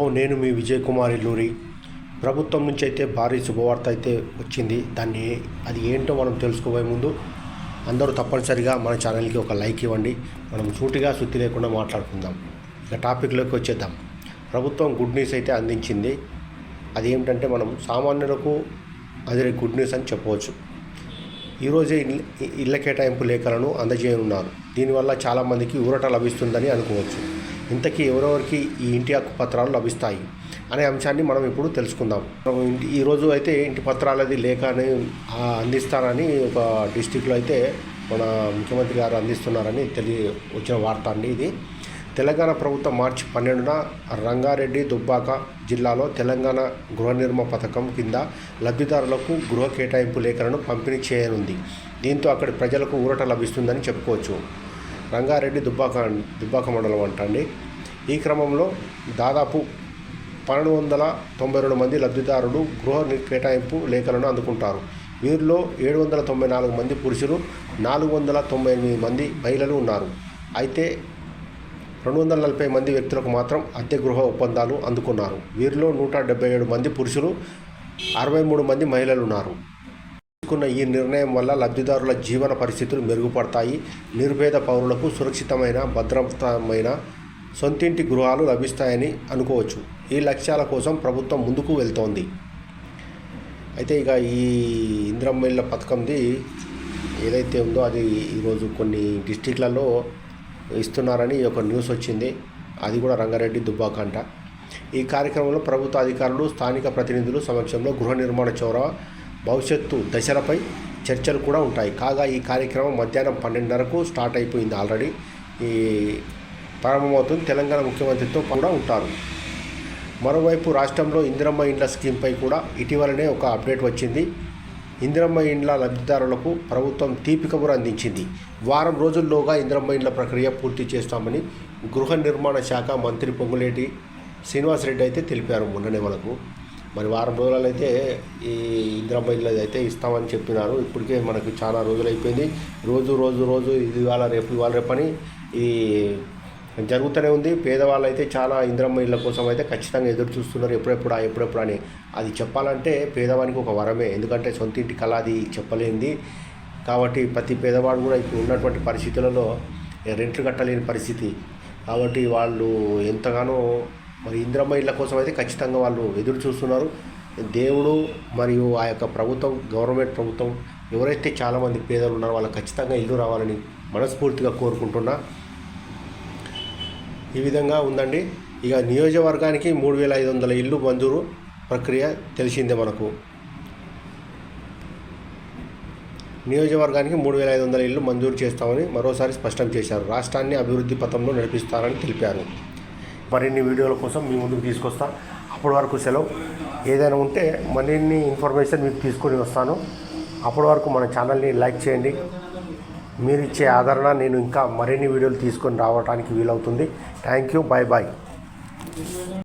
నేను మీ విజయ్ కుమార్ ఇల్లూరి ప్రభుత్వం నుంచి అయితే భారీ శుభవార్త అయితే వచ్చింది. దాన్ని అది ఏంటో మనం తెలుసుకోబోయే ముందు అందరూ తప్పనిసరిగా మన ఛానల్కి ఒక లైక్ ఇవ్వండి. మనం సూటిగా శుద్ధి లేకుండా మాట్లాడుకుందాం. ఇక టాపిక్లోకి వచ్చేద్దాం. ప్రభుత్వం గుడ్ న్యూస్ అయితే అందించింది. అది ఏమిటంటే మనం సామాన్యులకు అది గుడ్ న్యూస్ అని చెప్పవచ్చు. ఈరోజే ఇల్- ఇళ్ళ కేటాయింపు లేఖలను అందజేయనున్నారు. దీనివల్ల చాలామందికి ఊరట లభిస్తుందని అనుకోవచ్చు. ఇంతకీ ఎవరెవరికి ఈ ఇంటి హక్కు పత్రాలు లభిస్తాయి అనే అంశాన్ని మనం ఇప్పుడు తెలుసుకుందాం. మనం ఇంటి ఈరోజు అయితే ఇంటి పత్రాలది లేఖని అని అందిస్తారని ఒక డిస్టిక్లో అయితే మన ముఖ్యమంత్రి గారు అందిస్తున్నారని తెలియ వచ్చిన వార్త అండి ఇది. తెలంగాణ ప్రభుత్వం మార్చి పన్నెండున రంగారెడ్డి దుబ్బాక జిల్లాలో తెలంగాణ గృహ నిర్మాణ పథకం కింద లబ్ధిదారులకు గృహ కేటాయింపు లేఖలను పంపిణీ చేయనుంది. దీంతో అక్కడి ప్రజలకు ఊరట లభిస్తుందని చెప్పుకోవచ్చు. రంగారెడ్డి దుబ్బాక దుబ్బాక మండలం అంటండి. ఈ క్రమంలో దాదాపు పన్నెండు వందల తొంభై రెండు మంది లబ్ధిదారులు గృహ కేటాయింపు లేఖలను అందుకుంటారు. వీరిలో ఏడు వందల తొంభై నాలుగు మంది పురుషులు నాలుగు వందల తొంభై ఎనిమిది మంది మహిళలు ఉన్నారు. అయితే రెండు వందల నలభై మంది వ్యక్తులకు మాత్రం అద్దె గృహ ఒప్పందాలు అందుకున్నారు. వీరిలో నూట డెబ్బై ఏడు మంది పురుషులు అరవై మూడు మంది మహిళలు ఉన్నారు. తీసుకున్న ఈ నిర్ణయం వల్ల లబ్ధిదారుల జీవన పరిస్థితులు మెరుగుపడతాయి. నిరుపేద పౌరులకు సురక్షితమైన భద్రతమైన సొంతింటి గృహాలు లభిస్తాయని అనుకోవచ్చు. ఈ లక్ష్యాల కోసం ప్రభుత్వం ముందుకు వెళ్తోంది. అయితే ఇక ఈ ఇంద్రమ్మిళ్ళ పథకంది ఏదైతే ఉందో అది ఈరోజు కొన్ని డిస్టిక్లలో ఇస్తున్నారని ఒక న్యూస్ వచ్చింది. అది కూడా రంగారెడ్డి దుబ్బాక అంట ఈ కార్యక్రమంలో ప్రభుత్వ అధికారులు స్థానిక ప్రతినిధులు సమక్షంలో గృహ నిర్మాణ చౌర భవిష్యత్తు దశలపై చర్చలు కూడా ఉంటాయి. కాగా ఈ కార్యక్రమం మధ్యాహ్నం పన్నెండున్నరకు స్టార్ట్ అయిపోయింది ఆల్రెడీ. ఈ ప్రారంభమవుతుంది. తెలంగాణ ముఖ్యమంత్రితో కూడా ఉంటారు. మరోవైపు రాష్ట్రంలో ఇందిరమ్మ ఇండ్ల స్కీమ్పై కూడా ఇటీవలనే ఒక అప్డేట్ వచ్చింది. ఇందిరమ్మ ఇండ్ల లబ్ధిదారులకు ప్రభుత్వం తీపి కబురు అందించింది. వారం రోజుల్లోగా ఇందిరమ్మ ఇండ్ల ప్రక్రియ పూర్తి చేస్తామని గృహ నిర్మాణ శాఖ మంత్రి పొంగులేటి శ్రీనివాసరెడ్డి అయితే తెలిపారు. మొన్ననే మనకు మరి వారం రోజులలో అయితే ఈ ఇందిరమ్మ అయితే ఇస్తామని చెప్పినారు. ఇప్పటికే మనకు చాలా రోజులు అయిపోయింది రోజు రోజు రోజు ఇది ఇవాళ రేపు ఇవాళ రేపని ఈ జరుగుతూనే ఉంది. పేదవాళ్ళు అయితే చాలా ఇంద్రమ్మ ఇళ్ళ కోసం అయితే ఖచ్చితంగా ఎదురు చూస్తున్నారు. ఎప్పుడెప్పుడా ఎప్పుడెప్పుడు అని. అది చెప్పాలంటే పేదవానికి ఒక వరమే. ఎందుకంటే సొంత ఇంటి కళ అది చెప్పలేనిది కాబట్టి ప్రతి పేదవాడు కూడా ఇప్పుడు ఉన్నటువంటి పరిస్థితులలో రెంట్లు కట్టలేని పరిస్థితి. కాబట్టి వాళ్ళు ఎంతగానో మరి ఇంద్రమ్మ ఇళ్ళ కోసం అయితే ఖచ్చితంగా వాళ్ళు ఎదురు చూస్తున్నారు. దేవుడు మరియు ఆ యొక్క ప్రభుత్వం గవర్నమెంట్ ప్రభుత్వం ఎవరైతే చాలామంది పేదలు ఉన్నారో వాళ్ళకి ఖచ్చితంగా ఇల్లు రావాలని మనస్ఫూర్తిగా కోరుకుంటున్నా. ఈ విధంగా ఉందండి. ఇక నియోజకవర్గానికి మూడు వేల ఐదు వందల ఇల్లు మంజూరు ప్రక్రియ తెలిసిందే మనకు. నియోజకవర్గానికి మూడు వేల ఐదు వందల ఇల్లు మంజూరు చేస్తామని మరోసారి స్పష్టం చేశారు. రాష్ట్రాన్ని అభివృద్ధి పథంలో నడిపిస్తారని తెలిపారు. మరిన్ని వీడియోల కోసం మీ ముందుకు తీసుకొస్తా. అప్పటి వరకు సెలవు. ఏదైనా ఉంటే మరిన్ని ఇన్ఫర్మేషన్ మీకు తీసుకొని వస్తాను. అప్పటి వరకు మన ఛానల్ని లైక్ చేయండి. మీరు ఇచ్చే ఆదరణ నేను ఇంకా మరిన్ని వీడియోలు తీసుకొని రావడానికి వీలవుతుంది. Thank you bye bye